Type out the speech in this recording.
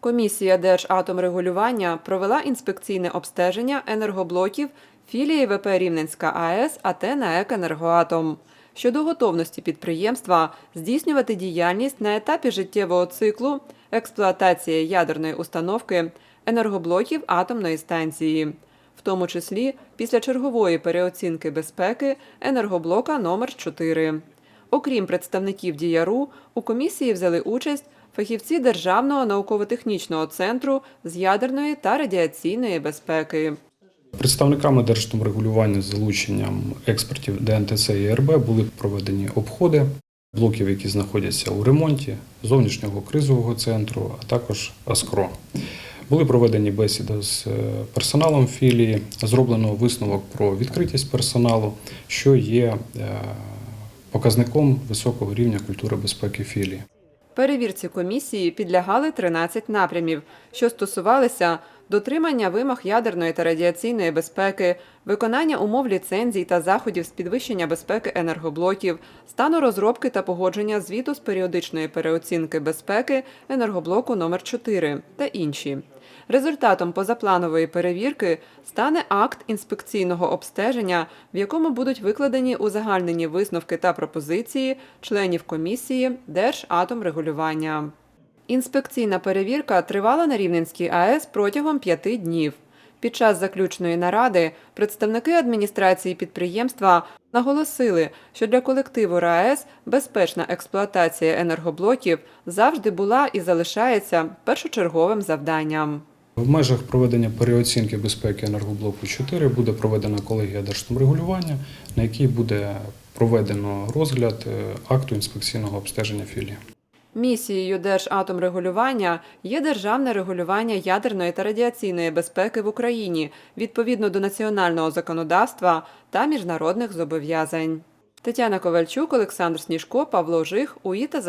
Комісія Держатомрегулювання провела інспекційне обстеження енергоблоків філії ВП Рівненська АЕС АТ НАЕК «Енергоатом» щодо готовності підприємства здійснювати діяльність на етапі життєвого циклу експлуатації ядерної установки енергоблоків атомної станції, в тому числі після чергової переоцінки безпеки енергоблока номер 4 Окрім представників діяру, у комісії взяли участь фахівці Державного науково-технічного центру з ядерної та радіаційної безпеки. Представниками Держтомрегулювання з залученням експертів ДНТЦ і РБ були проведені обходи блоків, які знаходяться у ремонті, зовнішнього кризового центру, а також АСКРО. Були проведені бесіди з е, персоналом філії, зроблено висновок про відкритість персоналу, що є е, показником високого рівня культури безпеки філії. Перевірці комісії підлягали 13 напрямів, що стосувалися дотримання вимог ядерної та радіаційної безпеки, виконання умов ліцензій та заходів з підвищення безпеки енергоблоків, стану розробки та погодження звіту з періодичної переоцінки безпеки енергоблоку номер 4 та інші. Результатом позапланової перевірки стане акт інспекційного обстеження, в якому будуть викладені узагальнені висновки та пропозиції членів комісії Держатомрегулювання. Інспекційна перевірка тривала на Рівненській АЕС протягом п'яти днів. Під час заключної наради представники адміністрації підприємства наголосили, що для колективу РаЕС безпечна експлуатація енергоблоків завжди була і залишається першочерговим завданням. В межах проведення переоцінки безпеки енергоблоку 4 буде проведена колегія Держтомрегулювання, на якій буде проведено розгляд е, акту інспекційного обстеження філії. Місією Держатомрегулювання є державне регулювання ядерної та радіаційної безпеки в Україні відповідно до національного законодавства та міжнародних зобов'язань. Тетяна Ковальчук, Олександр Сніжко, Павло Жих, УІТА.